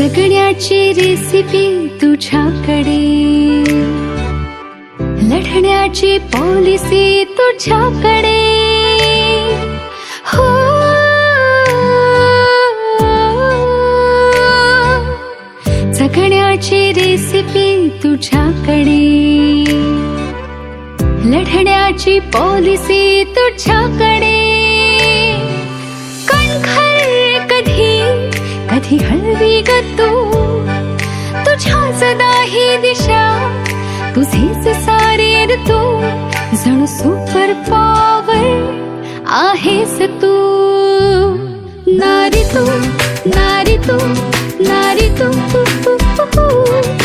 जगण्याची रेसिपी तुझ्याकडे. लढण्याची पॉलिसी तुझ्याकडे. हो. जगण्याची रेसिपी तुझ्याकडे. लढण्याची पॉलिसी तुझ्याकडे. कणखर कधी कधी हळवी ग तू तुझ्याच नाही दिशा तुझीच सारे तू जणू सुपर पॉवर आहेस तू. नारी तू नारी तू नारी तू नारी तू.